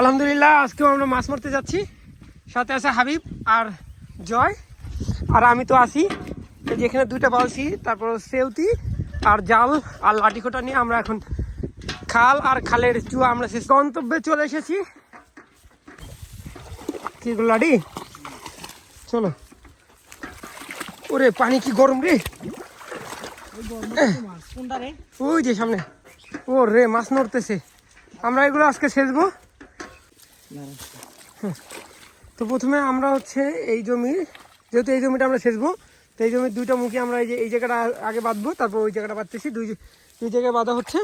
আলহামদুলিল্লাহ আজকেও আমরা মাছ মারতে যাচ্ছি। সাথে আছে হাবিব আর জয়। আর আমি তো আছি। এই যে এখানে দুইটা বালছি তারপর সেউতি আর জাল আর লাঠিখোটা নিয়ে আমরা এখন খাল আর খালের চুয়া আমরা শেষ গন্তব্যে চলে এসেছি। কি লাডি? চলো। ওরে পানি কি গরম রে? ওই যে সামনে। ও রে মাছ নড়তেছে। আমরা এগুলো আজকে সেচবো। হুম। তো প্রথমে আমরা হচ্ছে এই জমি, যেহেতু এই জমিটা আমরা সেচবো, তো এই জমির দুইটা মুখে আমরা এই যে, এই জায়গাটা আগে বাঁধবো, তারপর ওই জায়গাটা বাঁধতেছি, দুই দুই জায়গায় বাঁধা হচ্ছে।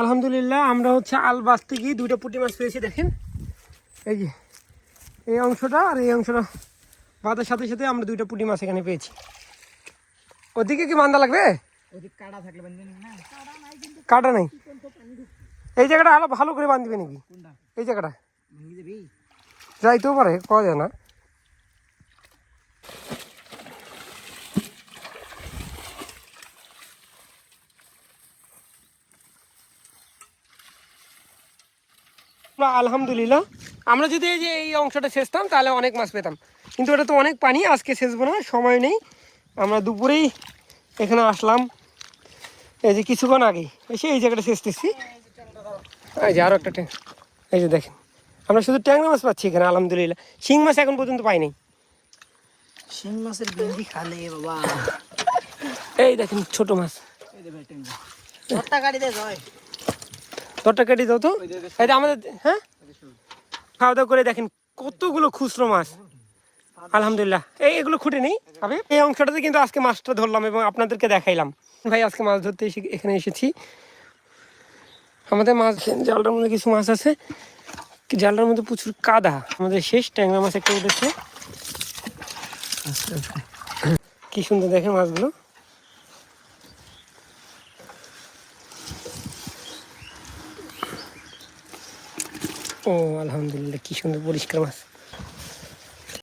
আলহামদুলিল্লাহ, আমরা হচ্ছে আল বাঁধতে গিয়ে দুইটা পুঁটি মাছ পেয়েছি, দেখেন। এই যে, এই অংশটা আর এই অংশটা বাঁধার সাথে সাথে আমরা দুইটা পুঁটি মাছ এখানে পেয়েছি। ওদিকে কি বান্ধা লাগবে? কাটা থাকলে বান্ধে নিবি না? কাটা নেই এই জায়গাটা আরও ভালো করে বাঁধবে নাকি? এই জায়গাটা? যাইতেও পারে পাওয়া যায় না। আলহামদুলিল্লাহ। আমরা যদি এই যে এই অংশটা সেচতাম তাহলে অনেক মাছ পেতাম। কিন্তু এটা তো অনেক পানি আজকে সেচবো না সময় নেই। আমরা দুপুরেই এখানে আসলাম। এই যে কিছুক্ষণ আগেই এসে এই জায়গাটা সেচতেছি এই যে আরও একটা ট্যাঙ্ক এই যে দেখেন আমরা শুধু ট্যাংরা মাছ পাচ্ছি এখানে আলহামদুলিল্লাহ। শিং মাছ এখন পর্যন্ত পাইনি শিং মাছের বিন্দি খালে বাবা। এই দেখেন ছোট মাছ। দরটা কেটে দাও তো। এই যে আমাদের হ্যাঁ? খাওয়া দাওয়া করে দেখেন কতগুলো খুচরো মাছ। আলহামদুলিল্লাহ। এই এগুলো খুঁটে নেই এই অংশটাতে কিন্তু আজকে মাছটা ধরলাম এবং আপনাদেরকে দেখাইলাম। ভাই, আজকে মাছ ধরতে এসে এখানে এসেছি। আমাদের মাছ, জালটার মধ্যে কিছু মাছ আছে। জালটার মধ্যে প্রচুর কাদা। আমাদের শেষ ট্যাংরা মাছ একটা উঠেছে। কি সুন্দর দেখে মাছগুলো। ও, আলহামদুলিল্লাহ, কি সুন্দর পরিষ্কার মাছ।